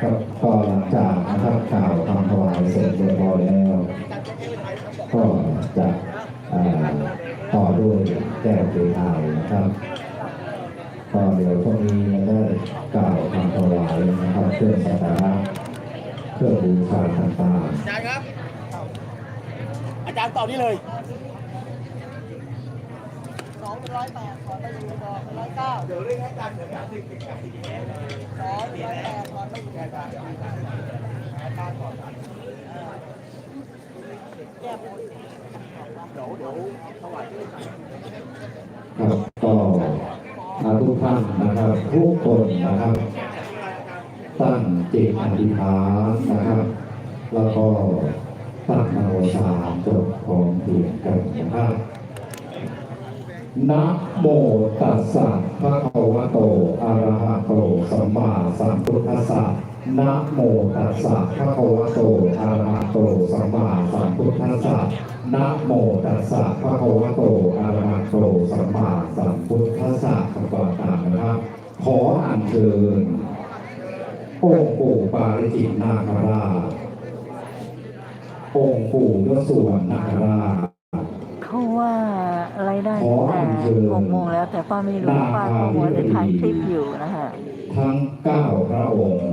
ครับก็หลังจากนะครับกล่าวคำถวายเสร็จเรียบร้อยแล้ว ก็จะต่อด้วยแก้วเกทายนะครับก็เดี๋ยวพรุ่งนี้ได้กล่าวคำถวายนะครับเครื่องสักการะเครื่องบูชาต่างอาจารย์ครับ อาจารย์ตอบนี่เลย เป็นร้อยแปดขอไปอยู่ดอกเป็นร้อยเก้าเดี๋ยวเรื่องให้อาจารเดี๋ยวอาจารย์ติดติดกับติดแน่เลยสองเป็นร้อยแปดขอไปอยู่อาจารย์อาจารย์อาจารย์ก่อนเดี๋แก้บนยวเดี๋ยวถวายที่อาจารย์ๆครับก็อาทุกท่านนะครับทุกคนนะครับ ตั้งจิตอธิษฐานนะครับ แล้วก็ตั้งมโนสามจบของเพียงกันนะครับ นะโมตัสสะภะคะวะโตอะระหะโตสัมมาสัมพุทธัสสะนะโมตัสสะภะคะวะโตอะระหะโตสัมมาสัมพุทธัสสะนะโมตัสสะภะคะวะโตอะระหะโตสัมมาสัมพุทธัสสะคำต่างนะครับ ขออัญเชิญองค์ปู่ปาริจิตนาคราชองค์ปู่ยศสวรนาคราชเขาว่า อะไรายได้ขอตั้งแต่อัญเชิญหกโมงแล้ว แต่ป้าไม่รู้ป้าก็มัวแต่ถ่ายคลิปอยู่นะคะทั้งเก้าพระองค์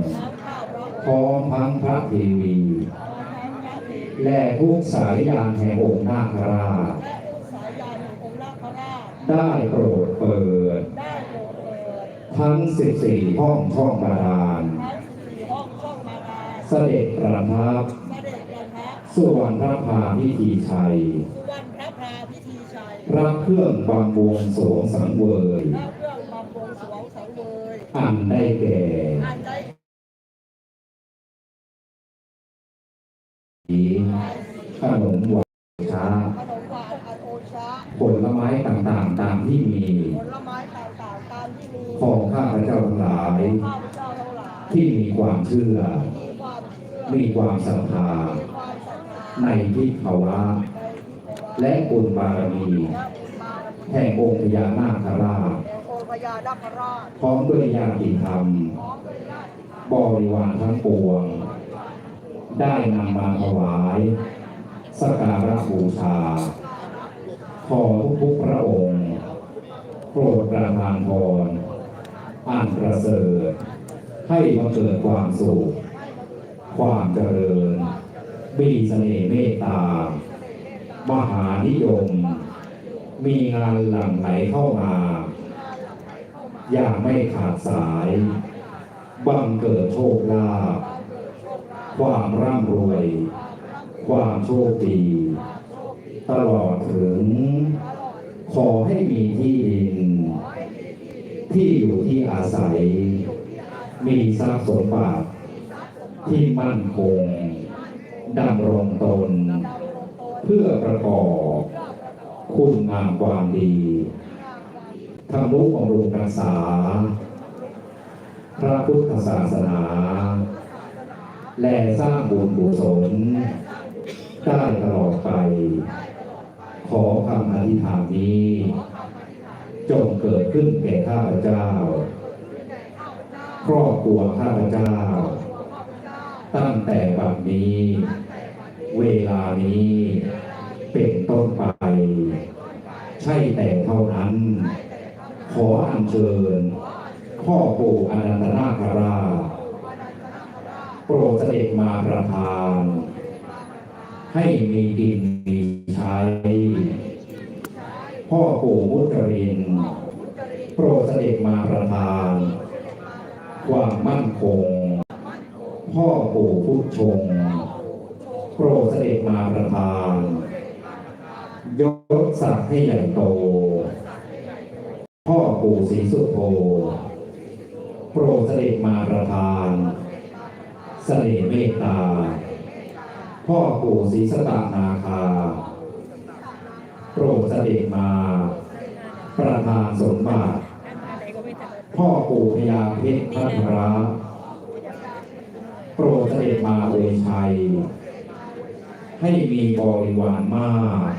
พร้อมทั้งพระเทีวีและทุกสายยานแห่งองค์นาคราชสายยานแห่งองค์นาคราชได้โปรดเปิดได้โปรดเปิดทั้ง14ห้องช่องบาดาลทั้งสี่ห้องช่องมาลาเสด็จประทับเสด็จประทับส่วนพระพาพิธีชัย พระเครื่องบางบวงสรวงสังเวยพระเครื่องบำบงสรวงสังเวยอันได้แก่อันได้ขนมหวานช้าขนมหวานอันโอชะผลไม้ต่างๆตามที่มีผลไม้ต่างๆตามที่มีของข้าพเจ้าทั้งหลายข้าพเจ้าทั้งหลายที่มีความเชื่อมีความเชื่อ มีความศรัทธามีความศรัทธาในทิภาวะ และบุญบารมีและบุญบารมีแห่งองค์พญานาคราชแห่งองค์พญานาคราชพร้อมด้วยญาติธรรมพร้อมด้วยญาติธรรม บริวารทั้งปวง ได้นำมาถวายสักการะบูชา ขอทุกๆพระองค์ โปรดประทานพรอันประเสริฐให้มาเกิดความสุข ความเจริญมีเสน่ห์เมตตา มหานิยม มีงานหลั่งไหลเข้ามา อย่างไม่ขาดสาย บังเกิดโชคลาภความร่ำรวย ความโชคดี ตลอดถึง ขอให้มีที่ดิน ที่อยู่ที่อาศัย มีทรัพย์สมบัติที่มั่นคงดำรงตน เพื่อประกอบคุณงามความดีทำนุบำรุงรักษา พระพุทธศาสนา และสร้างบุญกุศลได้ตลอดไป ขอคำอธิษฐานนี้ จงเกิดขึ้นแก่ข้าพเจ้า ครอบครัวข้าพเจ้า ตั้งแต่บัดนี้ เวลานี้ เป็นต้นไป ใช่แต่เท่านั้น ขออัญเชิญพ่อปู่อนันตนาคราชโปรดเสด็จมาประทาน ให้มีกินมีใช้ พ่อปู่มุตริน โปรดเสด็จมาประทาน ความมั่นคง พ่อปู่พุทธชง โปรดเสด็จมาประทาน ยศศักดิ์ให้ใหญ่โต พ่อปู่ศรีสุโธโปรดเสด็จมาประทานเสน่ห์เมตตา พ่อปู่ศรีสตานาคา โปรดเสด็จมา ประทานสมบัติพ่อปู่พญาเพชรพัทระโปรดเสด็จมาอวยชัย ให้มีบริวารมาก